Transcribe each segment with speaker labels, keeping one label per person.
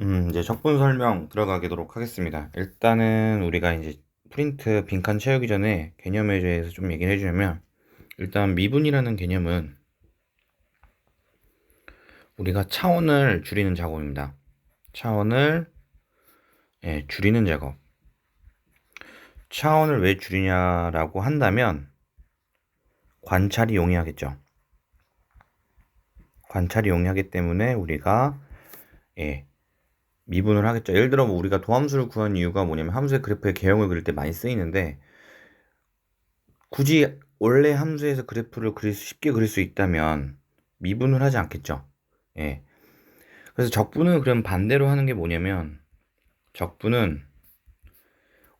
Speaker 1: 음, 이제 적분 설명 들어가도록 하겠습니다. 일단은 우리가 이제 프린트 빈칸 채우기 전에 개념에 대해서 좀 얘기를 해주려면 일단 미분이라는 개념은 우리가 차원을 줄이는 작업입니다. 차원을 예, 줄이는 작업. 차원을 왜 줄이냐라고 한다면 관찰이 용이하겠죠. 관찰이 용이하기 때문에 우리가 예, 미분을 하겠죠. 예를 들어 뭐 우리가 도함수를 구한 이유가 뭐냐면 함수의 그래프의 개형을 그릴 때 많이 쓰이는데 굳이 원래 함수에서 그래프를 그릴 수, 쉽게 그릴 수 있다면 미분을 하지 않겠죠. 예. 그래서 적분은 그럼 반대로 하는 게 뭐냐면 적분은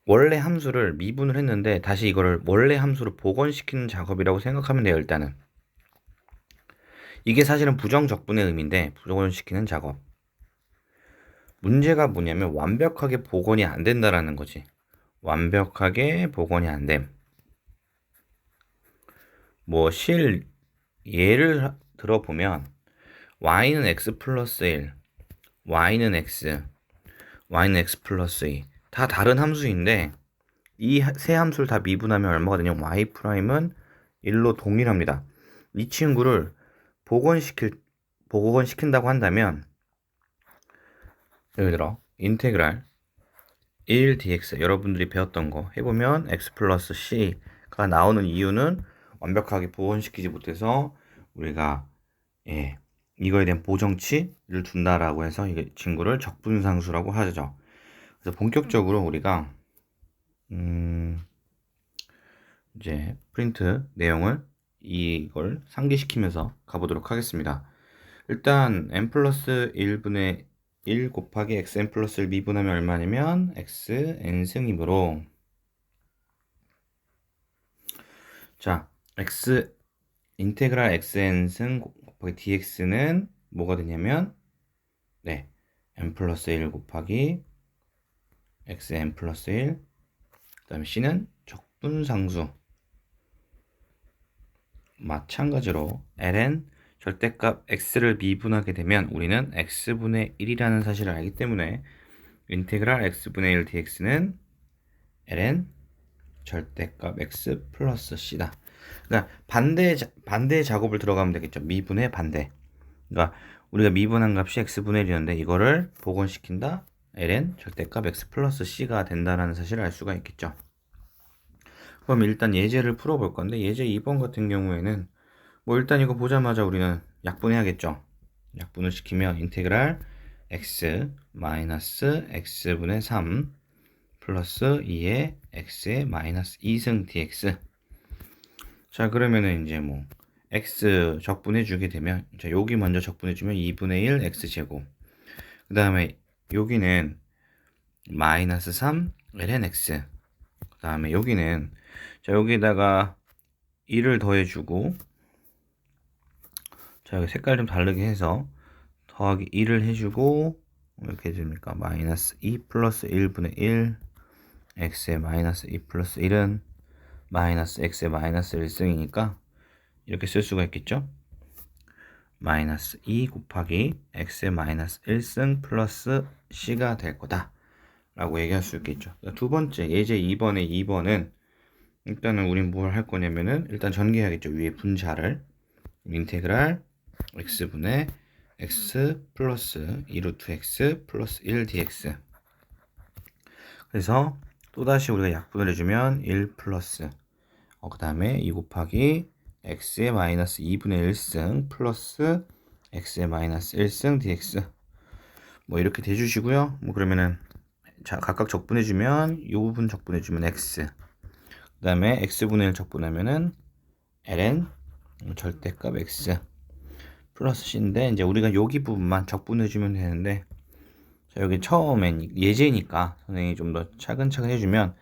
Speaker 1: 원래 함수를 미분을 했는데 다시 이거를 원래 함수로 복원시키는 작업이라고 생각하면 돼요, 일단은. 이게 사실은 부정적분의 의미인데 복원시키는 작업. 문제가 뭐냐면 완벽하게 복원이 안 된다라는 거지. 완벽하게 복원이 안 됨. 뭐 실 예를 들어보면 y는 x 플러스 1, y는 x, y는 x 플러스 2. 다 다른 함수인데 이 세 함수를 다 미분하면 얼마가 되냐? y 프라임은 1로 동일합니다. 이 친구를 복원시킬 복원시킨다고 한다면 예를 들어 인테그랄 1 dx 여러분들이 배웠던 거 해보면 x 플러스 c가 나오는 이유는 완벽하게 복원시키지 못해서 우리가 예, 이거에 대한 보정치를 둔다라고 해서 이 친구를 적분상수라고 하죠. 그래서 본격적으로 우리가 음, 이제 프린트 내용을 이걸 상기시키면서 가보도록 하겠습니다. 일단 n 플러스 1분의 1 곱하기 xn 플러스를 미분하면 얼마냐면 x n 승이므로. 자 x 인테그랄 xn 승 곱하기 dx는 뭐가 되냐면 네 n 플러스 1 곱하기 xn 플러스 1 그다음에 c는 적분상수. 마찬가지로 ln 절대값 x를 미분하게 되면 우리는 x분의 1이라는 사실을 알기 때문에 인테그랄 x분의 1 dx는 ln 절대값 x 플러스 c다. 그러니까 반대 반대 작업을 들어가면 되겠죠. 미분의 반대. 그러니까 우리가 미분한 값이 x분의 1이었는데 이거를 복원시킨다. ln 절대값 x 플러스 c가 된다라는 사실을 알 수가 있겠죠. 그럼 일단 예제를 풀어볼 건데 예제 2번 같은 경우에는 뭐 일단 이거 보자마자 우리는 약분해야겠죠. 약분을 시키면 인테그랄 x 마이너스 x분의 3 플러스 2의 x의 마이너스 2승 dx. 자 그러면은 이제 뭐 x 적분해 주게 되면 자 여기 먼저 적분해 주면 2분의 1 x제곱. 그 다음에 여기는 마이너스 3 ln x. 그 다음에 여기는 자 여기다가 1을 더해주고 자 색깔 좀 다르게 해서 더하기 1을 해주고 이렇게 됩니까? 마이너스 2 플러스 1분의 1 x의 마이너스 2 플러스 1은 마이너스 x의 마이너스 1승이니까 이렇게 쓸 수가 있겠죠? 마이너스 2 곱하기 x의 마이너스 1승 플러스 c가 될 거다 라고 얘기할 수 있겠죠. 두 번째 예제 2번의 2번은 일단은 우린 뭘 할 거냐면은 일단 전개해야겠죠. 위에 분자를 인테그랄 x분의 x 플러스 2루트 x 플러스 1 dx 그래서 또다시 우리가 약분을 해주면 1 플러스. 어, 그 다음에 2 곱하기 x의 마이너스 2분의 1승 플러스 x의 마이너스 1승 dx 뭐 이렇게 대주시고요. 뭐 그러면은 자 각각 적분해주면 이 부분 적분해주면 x. 그 다음에 x분의 1 적분하면은 ln 절대값 x 플러스 c인데 이제 우리가 여기 부분만 적분해 주면 되는데 자 여기 처음엔 예제니까 선생님이 좀 더 차근차근 해주면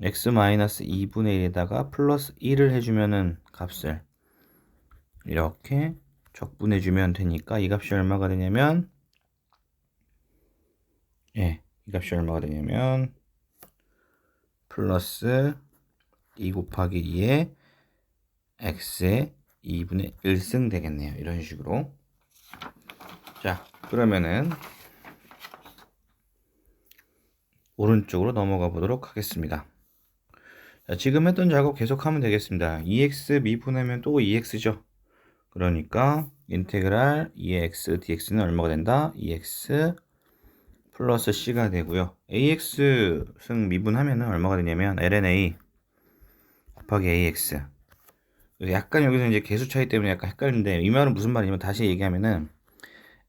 Speaker 1: x 마이너스 2분의 1에다가 플러스 1을 해주면은 값을 이렇게 적분해 주면 되니까 이 값이 얼마가 되냐면 예, 이 값이 얼마가 되냐면 플러스 2 곱하기 2에 x의 2분의 1승 되겠네요. 이런 식으로. 자, 그러면은 오른쪽으로 넘어가 보도록 하겠습니다. 자, 지금 했던 작업 계속하면 되겠습니다. 2x 미분하면 또 2x죠. 그러니까 인테그랄 2x dx는 얼마가 된다? 2x 플러스 c가 되고요. ax 승 미분하면 얼마가 되냐면 ln a 곱하기 ax 약간 여기서 이제 개수 차이 때문에 약간 헷갈리는데 이 말은 무슨 말이냐면 다시 얘기하면은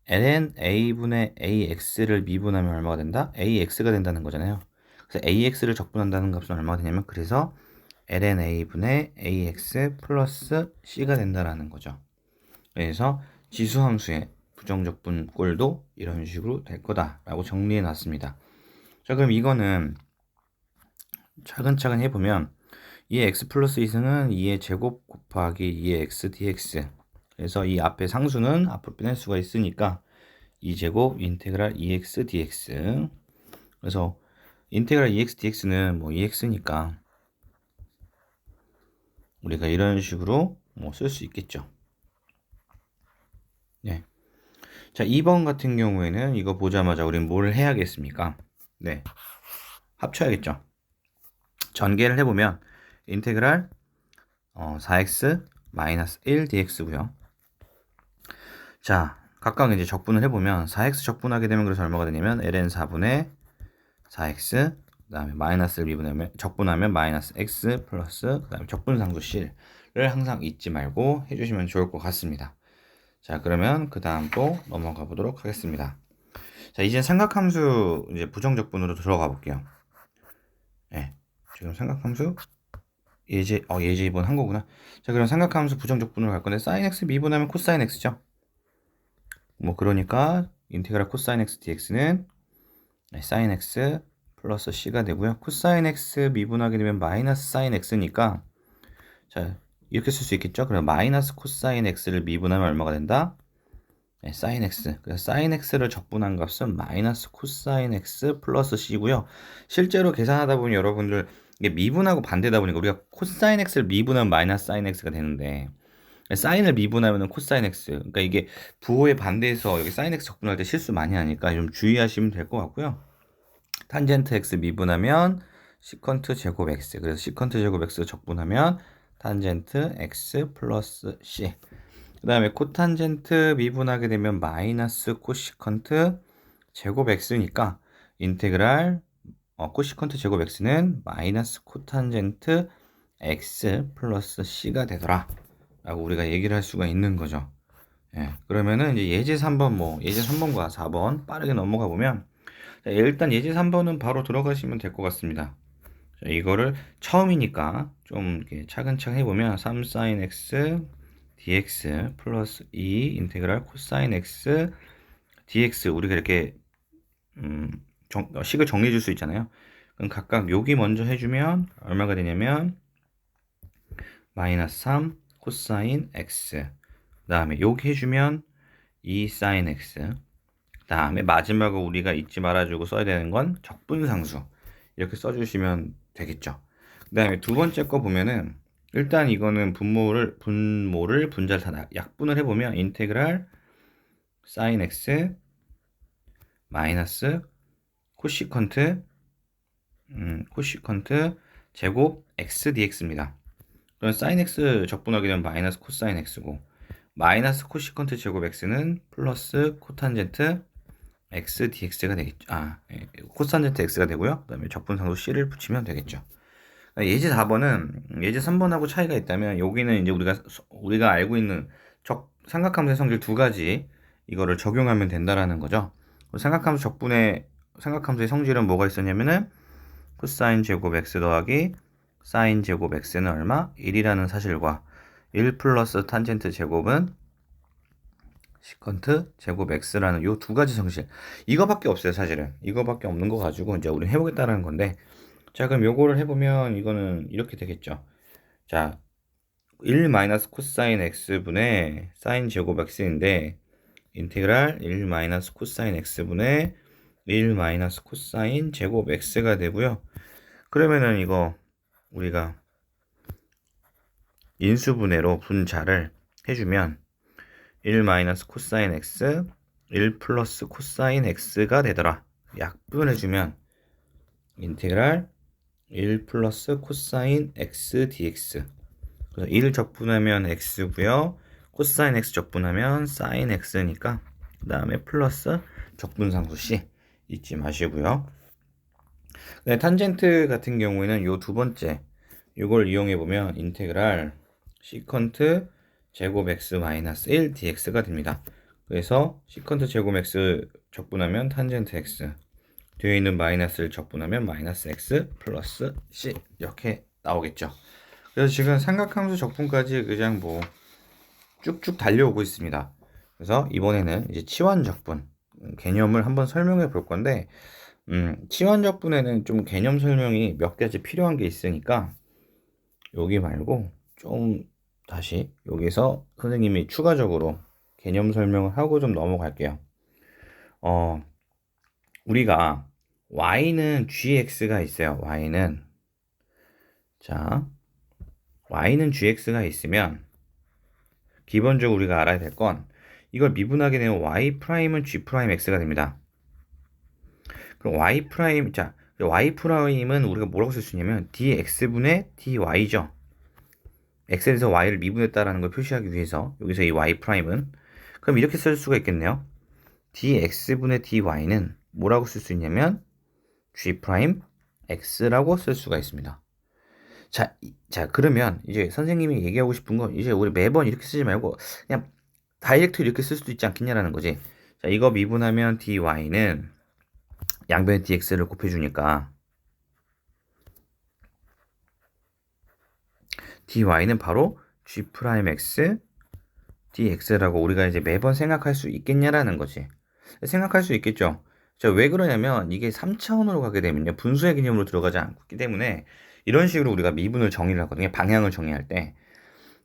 Speaker 1: ln a분의 ax를 미분하면 얼마가 된다? ax가 된다는 거잖아요. 그래서 ax를 적분한다는 값은 얼마가 되냐면 그래서 ln a분의 ax 플러스 c가 된다라는 거죠. 그래서 지수함수의 부정적분 꼴도 이런 식으로 될 거다라고 정리해 놨습니다. 자 그럼 이거는 차근차근 해보면 2의 x 플러스 2승은 2의 제곱 곱하기 2의 x dx 그래서 이 앞에 상수는 앞으로 빼낼 수가 있으니까 2제곱 인테그랄 2x dx 그래서 인테그랄 2x dx는 뭐 2x니까 우리가 이런 식으로 뭐 쓸 수 있겠죠. 네. 자, 2번 같은 경우에는 이거 보자마자 우린 뭘 해야겠습니까? 네. 합쳐야겠죠. 전개를 해보면 인테그랄 어, 4x 마이너스 1 dx고요. 자, 각각 이제 적분을 해보면 4x 적분하게 되면 그래서 얼마가 되냐면 ln 4분의 4x 그 다음에 마이너스를 미분하면 적분하면 마이너스 x 플러스 그 다음에 적분상수 c를 항상 잊지 말고 해주시면 좋을 것 같습니다. 자 그러면 그 다음 또 넘어가 보도록 하겠습니다. 자 이제 삼각함수 이제 부정적분으로 들어가 볼게요. 네, 지금 삼각함수 예제 어 예제 2번 한 거구나. 자 그럼 삼각함수 부정적분으로 갈 건데 sin x 미분하면 코사인 x죠. 뭐 그러니까 인테그랄 코사인 x dx는 sin x 플러스 c가 되고요. 코사인 x 미분하게 되면 마이너스 사인 x니까 자 이렇게 쓸 수 있겠죠. 그럼 마이너스 코사인 x를 미분하면 얼마가 된다? 네, 사인 x. 그래서 사인 x를 적분한 값은 마이너스 코사인 x 플러스 c고요. 실제로 계산하다 보면 여러분들 이게 미분하고 반대다 보니까 우리가 코사인 x를 미분하면 마이너스 사인 x가 되는데 사인을 미분하면 코사인 x. 그러니까 이게 부호의 반대에서 여기 사인 x 적분할 때 실수 많이 하니까 좀 주의하시면 될 것 같고요. 탄젠트 x 미분하면 시컨트 제곱 x. 그래서 시컨트 제곱 x 적분하면 탄젠트 x 플러스 c. 그 다음에 코탄젠트 미분하게 되면 마이너스 코시컨트 제곱 x니까 인테그랄 어, 코시컨트 제곱 x는 마이너스 코탄젠트 x 플러스 c가 되더라. 라고 우리가 얘기를 할 수가 있는 거죠. 예, 그러면은 이제 예제 3번 뭐 예제 3번과 4번 빠르게 넘어가 보면 자, 일단 예제 3번은 바로 들어가시면 될 것 같습니다. 자, 이거를 처음이니까 좀 차근차근 해보면 3sin x dx 플러스 2 인테그랄 코사인 x dx 우리가 이렇게 음, 정, 어, 식을 정리해 줄 수 있잖아요. 그럼 각각 여기 먼저 해주면 얼마가 되냐면 마이너스 3 코사인 x 그 다음에 여기 해주면 2 사인 x 그 다음에 마지막으로 우리가 잊지 말아주고 써야 되는 건 적분상수 이렇게 써주시면 되겠죠. 그 다음에 두 번째 거 보면은 일단 이거는 분모를 분모를 분자를 약분을 해보면 인테그랄 사인 x 마이너스 코시컨트 음, 코시컨트 제곱 x dx입니다. 그럼 사인 x 적분하게 되면 마이너스 코사인 x고 마이너스 코시컨트 제곱 x는 플러스 코탄젠트 x dx가 되겠죠. 아, 예, 코탄젠트 x가 되고요. 그다음에 적분상도 c를 붙이면 되겠죠. 예제 4번은 예제 3번하고 차이가 있다면 여기는 이제 우리가 우리가 알고 있는 적 삼각함수의 성질 두 가지 이거를 적용하면 된다라는 거죠. 삼각함수 적분의 삼각함수의 성질은 뭐가 있었냐면은 코사인 제곱 x 더하기 사인 제곱 x는 얼마? 1이라는 사실과 1 플러스 탄젠트 제곱은 시컨트 제곱 x라는 요 두 가지 성질. 이거밖에 없어요 사실은. 이거밖에 없는 거 가지고 이제 우리 해보겠다는 건데. 자 그럼 요거를 해보면 이거는 이렇게 되겠죠. 자1 마이너스 코사인 x분의 사인 제곱 x인데 인테그랄 1 마이너스 코사인 x분의 1 마이너스 코사인 제곱 x가 되고요. 그러면은 이거 우리가 인수분해로 분자를 해주면 1 마이너스 코사인 x 1 플러스 코사인 x가 되더라. 약분해주면 인테그랄 1 플러스 코사인 x dx. 그래서 1 적분하면 x고요. 코사인 x 적분하면 사인 x니까 그 다음에 플러스 적분상수 c 잊지 마시고요 네, 탄젠트 같은 경우에는 요 두 번째 이걸 이용해 보면 인테그랄 시컨트 제곱 x 마이너스 1 dx가 됩니다. 그래서 시컨트 제곱 x 적분하면 탄젠트 x 뒤에 있는 마이너스를 적분하면 마이너스 x 플러스 c 이렇게 나오겠죠. 그래서 지금 삼각함수 적분까지 그냥 뭐 쭉쭉 달려오고 있습니다. 그래서 이번에는 이제 치환 적분 개념을 한번 설명해 볼 건데 음, 치환 적분에는 좀 개념 설명이 몇 가지 필요한 게 있으니까 여기 말고 좀 다시 여기서 선생님이 추가적으로 개념 설명을 하고 좀 넘어갈게요. 어, 우리가 y는 gx가 있어요. y는 자, y는 gx가 있으면 기본적으로 우리가 알아야 될 건 이걸 미분하게 되면 y 프라임은 g 프라임 x가 됩니다. 그럼 y 자 y 프라임은 우리가 뭐라고 쓸 수 있냐면 dx분의 dy죠. x에서 y를 미분했다라는 걸 표시하기 위해서 여기서 이 y 프라임은 그럼 이렇게 쓸 수가 있겠네요. dx분의 dy는 뭐라고 쓸 수 있냐면 g 프라임 x라고 쓸 수가 있습니다. 자, 이- 자 그러면 이제 선생님이 얘기하고 싶은 건 이제 우리 매번 이렇게 쓰지 말고 그냥 다이렉트 이렇게 쓸 수도 있지 않겠냐라는 거지. 자, 이거 미분하면 dy는 양변에 dx를 곱해주니까 dy는 바로 g 프라임 x dx라고 우리가 이제 매번 생각할 수 있겠냐라는 거지. 생각할 수 있겠죠. 자, 왜 그러냐면 이게 3차원으로 가게 되면요. 분수의 개념으로 들어가지 않기 때문에 이런 식으로 우리가 미분을 정의를 하거든요. 방향을 정의할 때.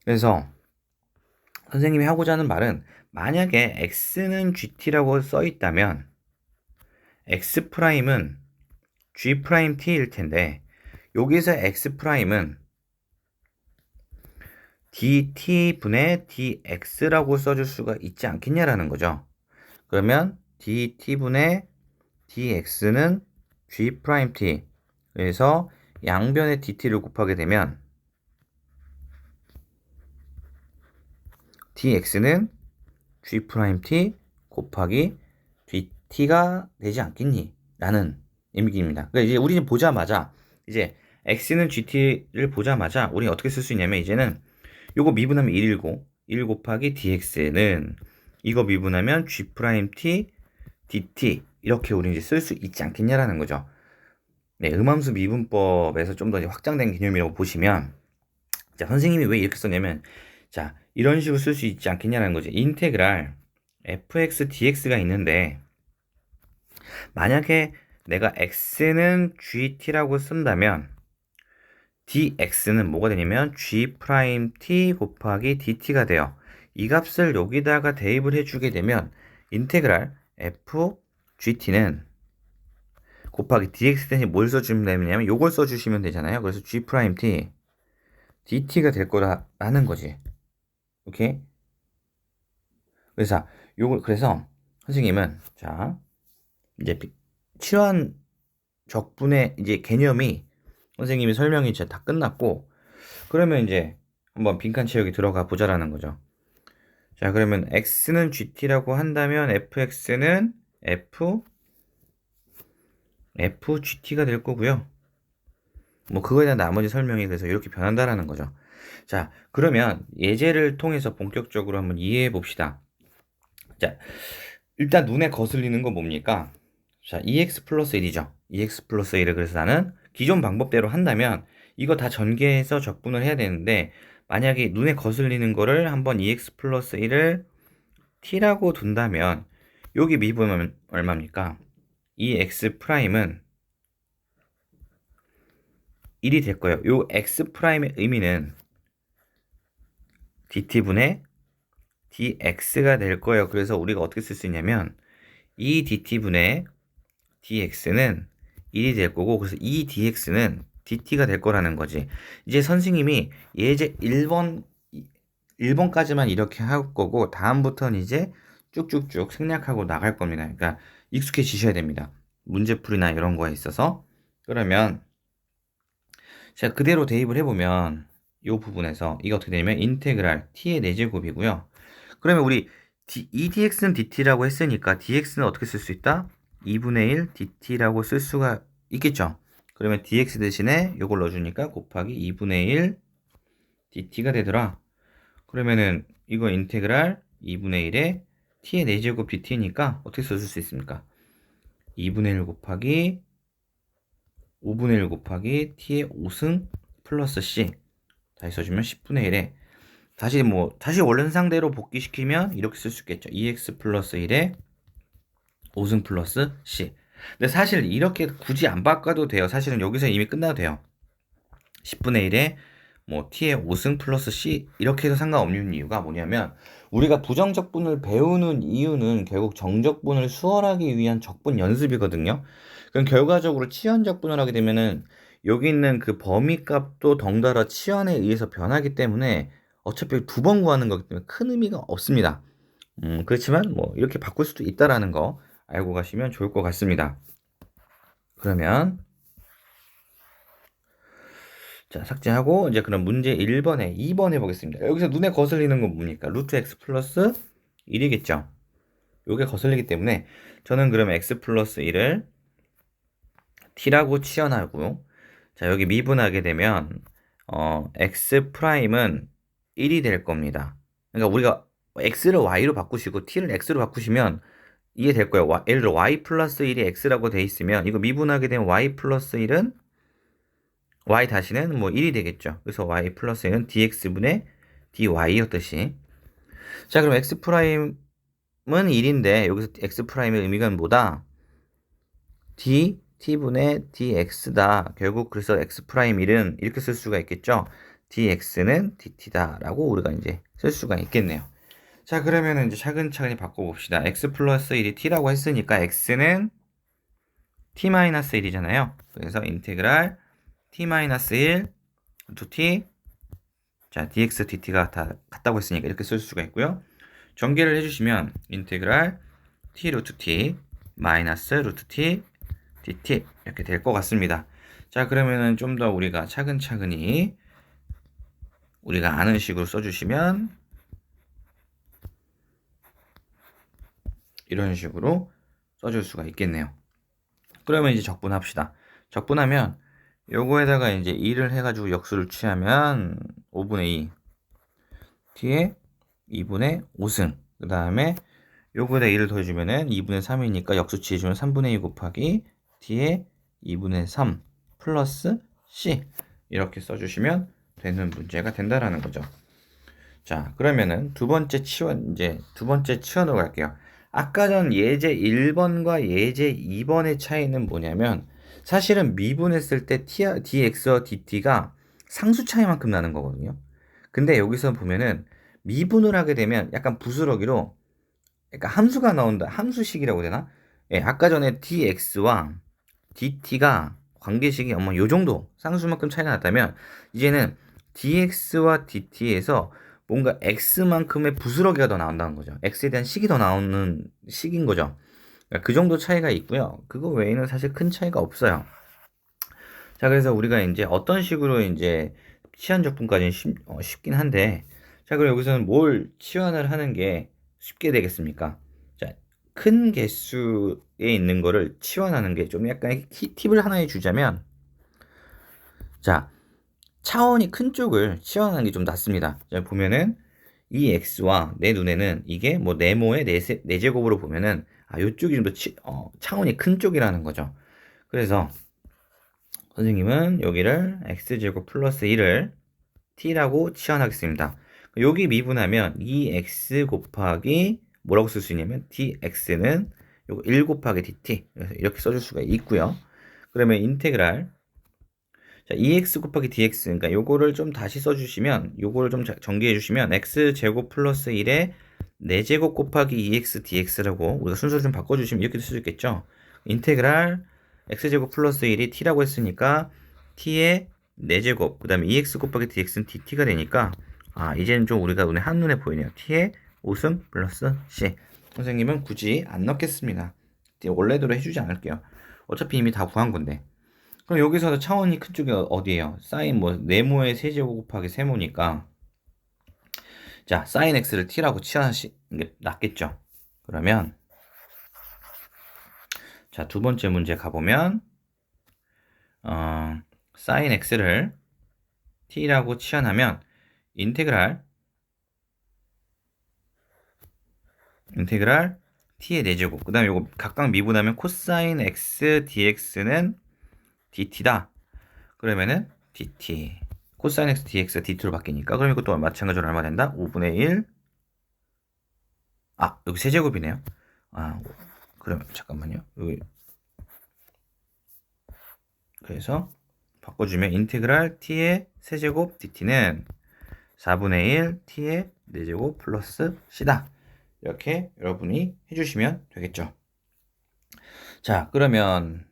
Speaker 1: 그래서 선생님이 하고자 하는 말은 만약에 x는 gt라고 써 있다면 x 프라임은 g 프라임 t일 텐데 여기서 x 프라임은 dt 분의 dx라고 써줄 수가 있지 않겠냐라는 거죠. 그러면 dt 분의 dx는 g 프라임 t 그래서 양변의 dt를 곱하게 되면 dx는 g 프라임 t 곱하기 dt가 되지 않겠니? 라는 의미입니다. 그러니까 이제 우리는 보자마자 이제 x는 gt를 보자마자 우리 어떻게 쓸 수 있냐면 이제는 요거 미분하면 1이고 1 곱하기 dx는 이거 미분하면 g 프라임 t dt 이렇게 우리 이제 쓸 수 있지 않겠냐라는 거죠. 네, 음함수 미분법에서 좀 더 확장된 개념이라고 보시면 자, 선생님이 왜 이렇게 썼냐면 자, 이런 식으로 쓸 수 있지 않겠냐라는 거죠. 인테그랄 fx dx가 있는데 만약에 내가 x는 gt라고 쓴다면 dx는 뭐가 되냐면 g 프라임 t 곱하기 dt가 돼요. 이 값을 여기다가 대입을 해주게 되면 인테그랄 f gt는 곱하기 dx 대신 뭘 써주면 되냐면 요걸 써주시면 되잖아요. 그래서 g 프라임 t dt가 될 거라는 거지. 오케이? 그래서 요걸 그래서 선생님은 자 이제 비- 치환 적분의 이제 개념이 선생님이 설명이 이제 다 끝났고 그러면 이제 한번 빈칸 채우기 들어가 보자라는 거죠. 자 그러면 x는 gt라고 한다면 fx는 f fgt가 될 거고요. 뭐 그거에 대한 나머지 설명이 그래서 이렇게 변한다라는 거죠. 자 그러면 예제를 통해서 본격적으로 한번 이해해 봅시다. 자 일단 눈에 거슬리는 건 뭡니까? 자 2x 플러스 1이죠. 2x 플러스 1을 그래서 나는 기존 방법대로 한다면 이거 다 전개해서 적분을 해야 되는데 만약에 눈에 거슬리는 거를 한번 2x 플러스 1을 t라고 둔다면 여기 미분은 얼마입니까? 이 x 프라임은 1이 될 거예요. 요 x 프라임의 의미는 dt분의 dx가 될 거예요. 그래서 우리가 어떻게 쓸 수 있냐면 이 dt분의 dx는 1이 될 거고 그래서 이 dx는 dt가 될 거라는 거지. 이제 선생님이 예제 1번 1번까지만 이렇게 할 거고 다음부터는 이제 쭉쭉쭉 생략하고 나갈 겁니다. 그러니까 익숙해지셔야 됩니다. 문제풀이나 이런 거에 있어서 그러면 제가 그대로 대입을 해보면 이 부분에서 이게 어떻게 되냐면 인테그랄 t의 4제곱이고요. 그러면 우리 이 dx는 dt라고 했으니까 dx는 어떻게 쓸 수 있다? 2분의 1 dt라고 쓸 수가 있겠죠. 그러면 dx 대신에 이걸 넣어주니까 곱하기 2분의 1 dt가 되더라. 그러면은 이거 인테그랄 2분의 1에 t의 4제곱 dt니까 어떻게 써줄 수 있습니까? 2분의 1 곱하기 5분의 1 곱하기 t의 5승 플러스 c 다시 써주면 10분의 1에 다시 뭐 다시 원래 상대로 복귀시키면 이렇게 쓸 수 있겠죠. 2x 플러스 1에 5승 플러스 c. 근데 사실 이렇게 굳이 안 바꿔도 돼요. 사실은 여기서 이미 끝나도 돼요. 10분의 1에 뭐 t의 5승 플러스 c 이렇게 해도 상관없는 이유가 뭐냐면 우리가 부정적분을 배우는 이유는 결국 정적분을 수월하기 위한 적분 연습이거든요. 그럼 결과적으로 치환적분을 하게 되면은 여기 있는 그 범위 값도 덩달아 치환에 의해서 변하기 때문에 어차피 두 번 구하는 거기 때문에 큰 의미가 없습니다. 음, 그렇지만 뭐 이렇게 바꿀 수도 있다라는 거 알고 가시면 좋을 것 같습니다. 그러면 자 삭제하고 이제 그럼 문제 1번에 2번 해보겠습니다. 여기서 눈에 거슬리는 건 뭡니까? 루트 x 플러스 1이겠죠. 요게 거슬리기 때문에 저는 그러면 x 플러스 1을 t라고 치환하고 자 여기 미분하게 되면 어, x 프라임은 1이 될 겁니다. 그러니까 우리가 x를 y로 바꾸시고 t를 x로 바꾸시면 이해될 거예요. 예를 들어 y 플러스 1이 x라고 돼 있으면 이거 미분하게 되면 y 플러스 1은 y 다시는 뭐 1이 되겠죠. 그래서 y 플러스 1은 dx분의 dy였듯이 자 그럼 x 프라임은 1인데 여기서 x 프라임의 의미가 뭐다? d t분의 dx다. 결국 그래서 x 프라임 1은 이렇게 쓸 수가 있겠죠. dx는 dt다라고 우리가 이제 쓸 수가 있겠네요. 자 그러면 이제 차근차근히 바꿔봅시다. x 플러스 1이 t라고 했으니까 x는 t 마이너스 1이잖아요. 그래서 인테그랄 t 마이너스 1 루트 t 자 dx dt가 다 같다고 했으니까 이렇게 쓸 수가 있고요. 전개를 해주시면 인테그랄 t 루트 t 마이너스 루트 t dt 이렇게 될 것 같습니다. 자 그러면은 좀 더 우리가 차근차근히 우리가 아는 식으로 써주시면 이런 식으로 써줄 수가 있겠네요. 그러면 이제 적분합시다. 적분하면 요거에다가 이제 2를 해가지고 역수를 취하면 5분의 2 뒤에 2분의 5승 그 다음에 요거에다 2를 더해주면은 2분의 3이니까 역수 취해주면 3분의 2 곱하기 뒤에 2분의 3 플러스 c 이렇게 써주시면 되는 문제가 된다라는 거죠. 자, 그러면은 두 번째 치원 이제 두 번째 치원으로 갈게요. 아까 전 예제 1번과 예제 2번의 차이는 뭐냐면 사실은 미분했을 때 dx와 dt가 상수 차이만큼 나는 거거든요. 근데 여기서 보면은 미분을 하게 되면 약간 부스러기로 그러니까 함수가 나온다. 함수식이라고 되나? 예, 아까 전에 dx와 dt가 관계식이 아마 요 정도 상수만큼 차이가 났다면 이제는 dx와 dt에서 뭔가 x만큼의 부스러기가 더 나온다는 거죠. x에 대한 식이 더 나오는 식인 거죠. 그러니까 그 정도 차이가 있고요. 그거 외에는 사실 큰 차이가 없어요. 자, 그래서 우리가 이제 어떤 식으로 이제 치환 적분까지는 쉽, 어, 쉽긴 한데, 자, 그럼 여기서는 뭘 치환을 하는 게 쉽게 되겠습니까? 자, 큰 개수에 있는 거를 치환하는 게 좀 약간 팁을 하나 해주자면, 자, 차원이 큰 쪽을 치환하는 게 좀 낫습니다. 자, 보면은 이 x와 내 눈에는 이게 뭐 네모의 네, 네 제곱으로 보면은 아, 요쪽이 좀 더 어, 차원이 큰 쪽이라는 거죠. 그래서 선생님은 여기를 x제곱 플러스 1을 t라고 치환하겠습니다. 여기 미분하면 2x 곱하기 뭐라고 쓸 수 있냐면 dx는 요거 1 곱하기 dt 이렇게 써줄 수가 있고요. 그러면 인테그랄 자, 2x 곱하기 dx 그러니까 요거를 좀 다시 써주시면 요거를 좀 정리해 주시면 x 제곱 플러스 1에 4제곱 곱하기 2x dx라고 우리가 순서를 좀 바꿔주시면 이렇게 쓸 수 있겠죠. 인테그랄 x제곱 플러스 1이 t라고 했으니까 t의 4제곱 그 다음에 2x 곱하기 dx는 dt가 되니까 아 이제는 좀 우리가 눈에 한눈에 보이네요. t의 5승 플러스 c 선생님은 굳이 안 넣겠습니다. 원래대로 해주지 않을게요. 어차피 이미 다 구한 건데 그럼 여기서 차원이 큰 쪽이 어- 어디예요? 사인 뭐 네모의 세제곱 곱하기 세모니까 자 사인 x를 t라고 치환하시는 게 낫겠죠. 그러면 자 두 번째 문제 가보면 어, 사인 x를 t라고 치환하면 인테그랄 인테그랄 t의 4제곱 그 다음에 요거 각각 미분하면 코사인 x dx는 dt다 그러면은 dt 코사인 x dx가 dt로 바뀌니까 그럼 이것도 마찬가지로 얼마 된다? 5분의 1 아, 여기 세제곱이네요. 아, 그러면 잠깐만요. 여기 그래서 바꿔주면 인테그랄 t의 세제곱 dt는 4분의 1 t의 4제곱 플러스 c다. 이렇게 여러분이 해주시면 되겠죠. 자, 그러면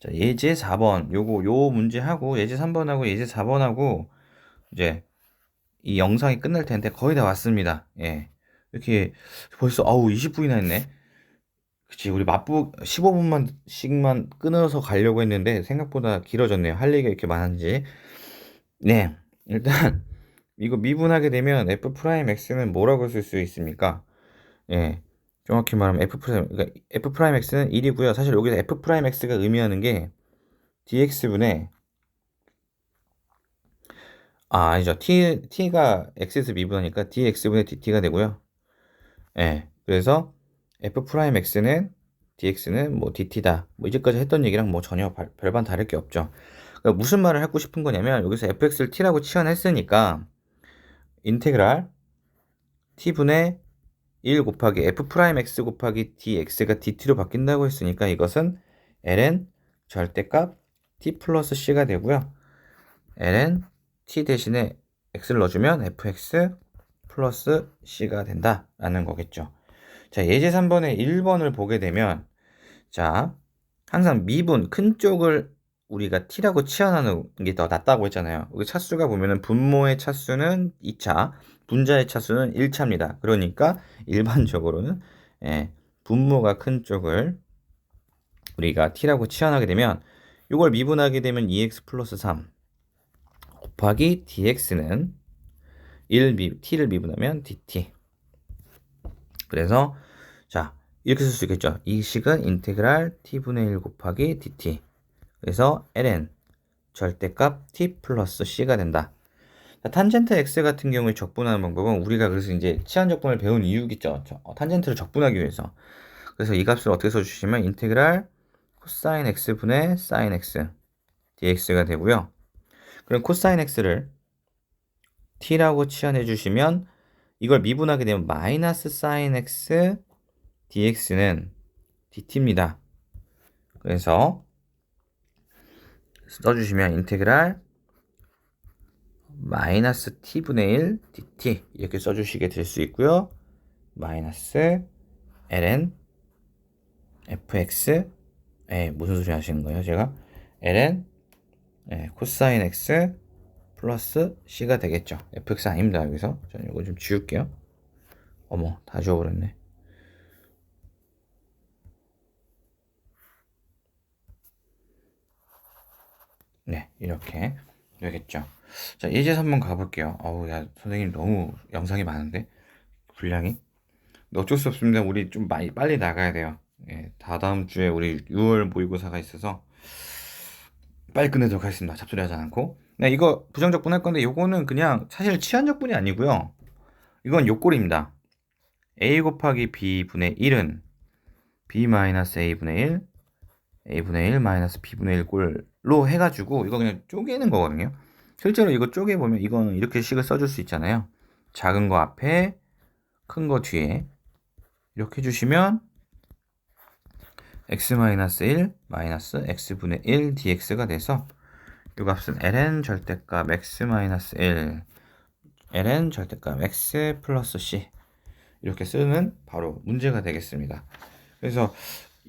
Speaker 1: 자, 예제 4번 요거 요 문제하고 예제 3번하고 예제 4번하고 이제 이 영상이 끝날 텐데 거의 다 왔습니다. 예. 이렇게 벌써 아우 20분이나 했네. 그치 우리 맛보 15분만씩만 끊어서 가려고 했는데 생각보다 길어졌네요. 할 얘기가 이렇게 많은지. 네. 일단 이거 미분하게 되면 f 프라임 x는 뭐라고 쓸 수 있습니까? 예. 정확히 말하면 f 프라임 그러니까 f 프라임 x는 1이고요. 사실 여기서 f 프라임 x가 의미하는 게 dx분의 아, 아니죠. t t가 x에서 미분하니까 dx분의 dt가 되고요. 예. 그래서 f 프라임 x는 dx는 뭐 dt다. 뭐 이제까지 했던 얘기랑 뭐 전혀 발- 별반 다를 게 없죠. 그러니까 무슨 말을 하고 싶은 거냐면 여기서 fx를 t라고 치환했으니까 인테그랄 t분의 1 곱하기 f 프라임 x 곱하기 dx가 dt로 바뀐다고 했으니까 이것은 ln 절대값 t 플러스 c가 되고요. ln t 대신에 x를 넣어주면 fx 플러스 c가 된다라는 거겠죠. 자, 예제 3번의 1번을 보게 되면 자, 항상 미분 큰 쪽을 우리가 t라고 치환하는 게 더 낫다고 했잖아요. 여기 차수가 보면은 분모의 차수는 2차, 분자의 차수는 1차입니다. 그러니까 일반적으로는 예, 분모가 큰 쪽을 우리가 t라고 치환하게 되면 이걸 미분하게 되면 2x 플러스 3 곱하기 dx는 1 미, t를 미분하면 dt. 그래서 자 이렇게 쓸 수 있겠죠. 이 식은 인테그랄 t분의 1 곱하기 dt. 그래서 ln 절대값 t 플러스 c가 된다. 자, 탄젠트 x 같은 경우에 적분하는 방법은 우리가 그래서 이제 치환 적분을 배운 이유겠죠. 저, 어, 탄젠트를 적분하기 위해서. 그래서 이 값을 어떻게 써주시면 인테그랄 코사인 x분의 사인 x dx가 되고요. 그럼 코사인 x를 t라고 치환해 주시면 이걸 미분하게 되면 마이너스 사인 x dx는 dt입니다. 그래서 써주시면 인테그랄 마이너스 t분의 1 dt 이렇게 써주시게 될 수 있고요. 마이너스 ln fx 에 무슨 소리 하시는 거예요? 제가 ln 예, 코사인 x 플러스 c가 되겠죠. fx 아닙니다. 여기서 저는 이거 좀 지울게요. 어머 다 지워버렸네. 네 이렇게 되겠죠. 자 예제 3번 가볼게요. 어우 야 선생님 너무 영상이 많은데 분량이 어쩔 수 없습니다. 우리 좀 많이 빨리 나가야 돼요. 예, 다다음 주에 우리 6월 모의고사가 있어서 빨리 끝내도록 하겠습니다. 잡소리 하지 않고. 네, 이거 부정적 분 할 건데 요거는 그냥 사실 치환적분이 아니고요. 이건 요꼴입니다. a 곱하기 b분의 1은 b 마이너스 a분의 1 a분의 1 마이너스 b분의 1꼴 로 해가지고 이거 그냥 쪼개는 거거든요. 실제로 이거 쪼개보면 이거는 이렇게 식을 써줄 수 있잖아요. 작은 거 앞에 큰 거 뒤에 이렇게 해주시면 x 마이너스 1 마이너스 x분의 1 dx가 돼서 이 값은 ln 절대값 x 마이너스 1 ln 절대값 x 플러스 c 이렇게 쓰는 바로 문제가 되겠습니다. 그래서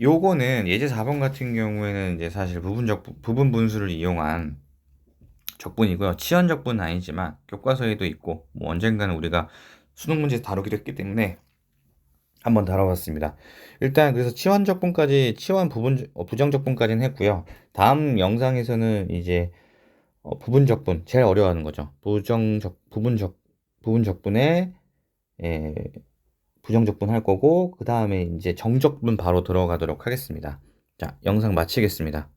Speaker 1: 요거는 예제 4번 같은 경우에는 이제 사실 부분적 부분 분수를 이용한 적분이고요. 치환 적분은 아니지만 교과서에도 있고 뭐 언젠가는 우리가 수능 문제 다루기로 했기 때문에 한번 다뤄봤습니다. 일단 그래서 치환 적분까지 치환 부분 어, 부정 적분까지는 했고요. 다음 영상에서는 이제 어, 부분 적분 제일 어려워하는 거죠. 부정 적 부분 적 부분 적분에 예, 부정적분 할 거고 그 다음에 이제 정적분 바로 들어가도록 하겠습니다. 자, 영상 마치겠습니다.